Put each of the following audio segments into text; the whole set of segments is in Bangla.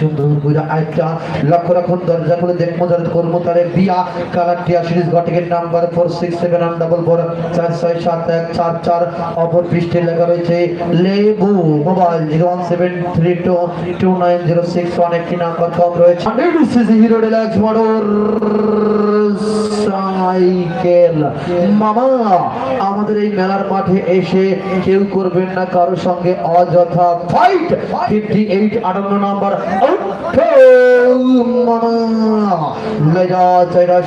সুন্দর করে আইটা লক্ষ্য রাখুন দরজা খুলে দেখব যারা করব তারে বিয়া। কালার টিয়া সিরিজ ঘটকের number four six seven one double four চার ছয় সাত এক চার চার। অপর পৃষ্ঠে লেখা রয়েছে, লেবু mobile zero one seven three two two nine zero six one একটি নাম্বার কম রয়েছে। হিরো ডিলাক্স মোটর মামা, আমাদের এই মেলার মাঠে এসে কেউ করবেন না, কারও সঙ্গে অযথা ফাইট ফিফটি এইট আটান্ন নাম্বার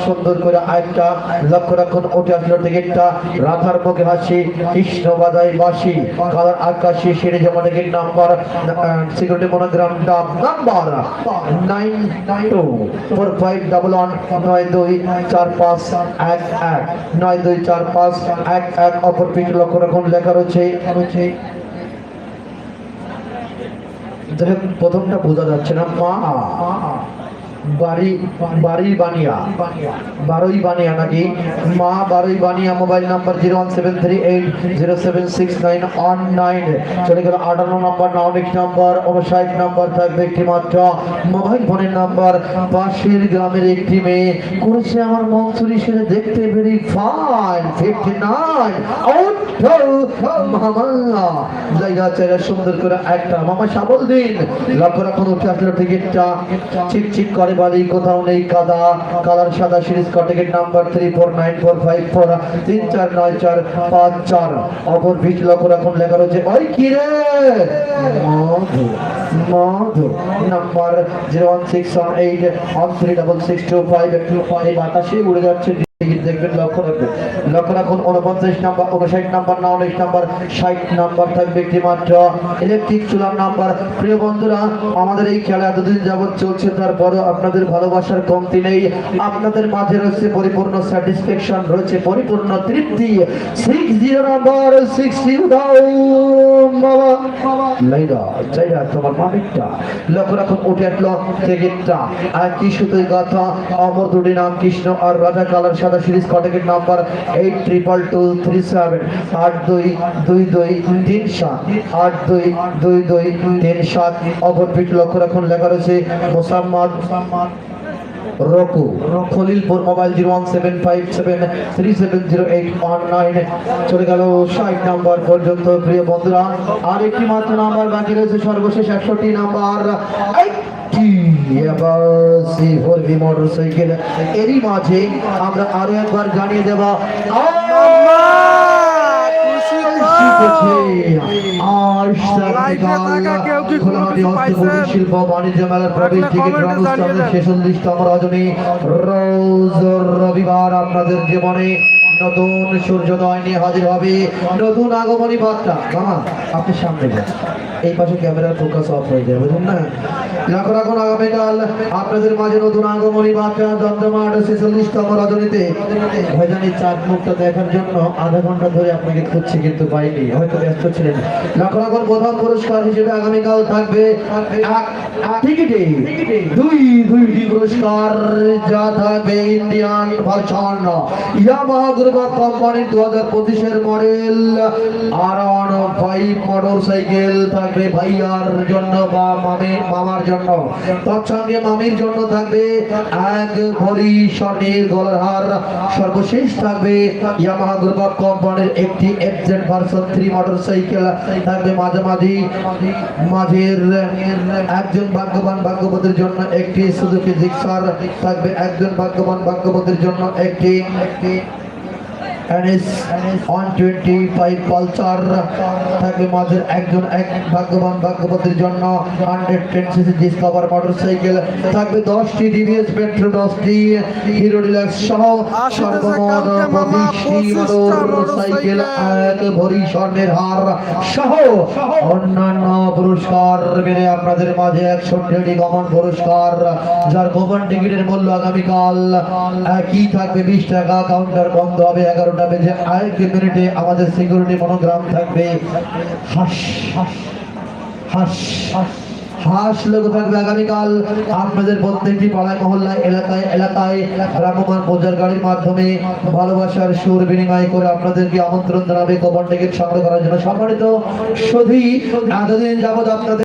সুন্দর করে আরেকটা লক্ষ্য রাখুন ওঠে আসলো টিকিটটা। রাধার মুখে হাসি, কৃষ্ণ বাজাই বাসি কালার আকাশি সিঁড়ি জমা ticket number security monogram number nine two four five double one নয় দুই, চার পাঁচ, এক এক। নয় দুই চার পাঁচ এক এক, অপর পিঠ লক্ষ্য রাখুন, লেখা রয়েছে। প্রথমটা বোঝা যাচ্ছে না, মা। মা, বারোই বানিয়া mobile number zero one seven three eight zero seven six nine number number mobile ফোনের নাম্বার, পাশের গ্রামের একটি মেয়ে। করেছে আমার মন্ত্রী সেটা দেখতে ভেরি ফাইন নাইন জায়গা সুন্দর করে একটা। মামা সাবল দিন। লক্ষ্য রাখুন, উঠে আসলো টিকিটটা। চিক চিক করে। বালি কোথাও নেই কাদা। কালার সাদা series কটেকের number three, four, nine, four, five, four, তিন, চার, নয়, চার, পাঁচ, চার। অপর ভিট লক্ষ রাখুন, লেখা রয়েছে, ওই কি রে? মধু মধু, number zero one six one eight, one three double six two five two five আকাশে উড়ে যাচ্ছে। দেখবেন, লক্ষ্য রাখবেন। লক্ষ্য রাখুন উনপঞ্চাশ নাম্বার উনষাট নাম্বার না উনিশ নাম্বার, ষাট নাম্বার থাকবে একটি ইলেকট্রিক চুলার নাম্বার। প্রিয় বন্ধুরা, আমাদের এই খেলা এতদিন যাবৎ চলছে, তারপরও আপনাদের ভালোবাসার কমতি নেই। আপনাদের মাঝে রয়েছে পরিপূর্ণ স্যাটিসফ্যাকশন রয়েছে পরিপূর্ণ তৃপ্তি। সিক্স জিরো নাম্বার সিক্স লাইলা চাইরা তোমার মালিকটা লক্ষ্য রাখুন, উঠে আসলো টিকিটটা। আর কি সুতোই গাথা, অমর দুটি নাম কৃষ্ণ আর রাজা কালার সাদা series কটেকের number eight triple two three seven আট দুই দুই দুই, তিন সাত, আট দুই দুই দুই, তিন সাত। অপর পিঠ লক্ষ্য রাখুন, লেখা রয়েছে Mosammat Roku. Khalilpur mobile zero one seven five seven three seven zero eight one nine. চলে গেল ষাট নাম্বার পর্যন্ত, প্রিয় বন্ধুরা। আর একটি মাত্র নাম্বার বাকি রয়েছে, সর্বশেষ একষট্টি নাম্বার। এরই মাঝে আমরা আরও একবার জানিয়ে দেব শিল্প বাণিজ্য মেলার প্রবেশ রজনী রোজ রবিবার আপনাদের জীবনে নতুন সূর্যোদয় নিয়ে হাজির হবে। নতুন আগমনী বার্তা আপনি সামনে যান। এই পাশে ক্যামেরার ফোকাস অফ হয়ে যায় বুঝুন না? লক্ষ্য রাখুন, আগামীকাল আপনাদের মাঝে নতুন আগমনী বার্তা দন্তমাঠ ছেচল্লিশতম রজনীতে। ভয়জানি চাঁদ মুখটা দেখার জন্য আধা ঘণ্টা ধরে আপনাকে খুঁজছি, কিন্তু পাইনি, হয়তো ব্যস্ত ছিলেন। লক্ষ্য রাখুন, প্রথম পুরস্কার হিসেবে আগামীকাল থাকবে দুই, দুইটি পুরস্কার যা থাকবে ইন্ডিয়ান ভার্সন। গ্রুপ কোম্পানির দু হাজার পঁচিশের মডেল আর ফাইভ মোটর সাইকেল থাকবে। ভাইয়ার জন্য বা মামির, মামার জন্য। তৎসঙ্গে মামির জন্য থাকবে এক ভরি স্বর্ণের গলার হার। সর্বশেষ থাকবে ইয়ামাহা গ্রুপ কোম্পানির একটি FZ version three motor cycle থাকবে মাঝামাঝি। মাঝের একজন ভাগ্যবান ভাগ্যবতীর জন্য একটি জিক্সার থাকবে। একজন ভাগ্যবান ভাগ্যবতীর জন্য একটি একটি NS one twenty five Pulsar থাকবে মাঝের একজন এক ভাগ্যবান ভাগ্যবতীর জন্য hundred ten CC Discover motor cycle থাকবে দশটি ডিভিএস পেট্রো দশটি হিরো ডিলাক্স সহ সর্বমোট পঁচিশটি এক ভরি স্বর্ণের হার সহ অন্যান্য পুরস্কার আপনাদের মাঝে একষট্টি গমন পুরস্কার যার গোপন টিকিটের মূল্য আগামীকাল কি থাকবে বিশ টাকা কাউন্টার বন্ধ হবে এগারোটা মিনিটে আমাদের সিকিউরিটি মনোগ্রাম থাকবে। হাস লোক থাকবে আগামীকাল আপনাদের প্রত্যেকটি এলাকায় এলাকায় গাড়ির মাধ্যমে ভালোবাসার সুর বিনিময় করে আপনাদেরকে আমন্ত্রণ জানাবে। গোপন টিকিট সংগ্রহ করার জন্য সম্মানিত শুধু এতদিন যাবৎ আপনাদের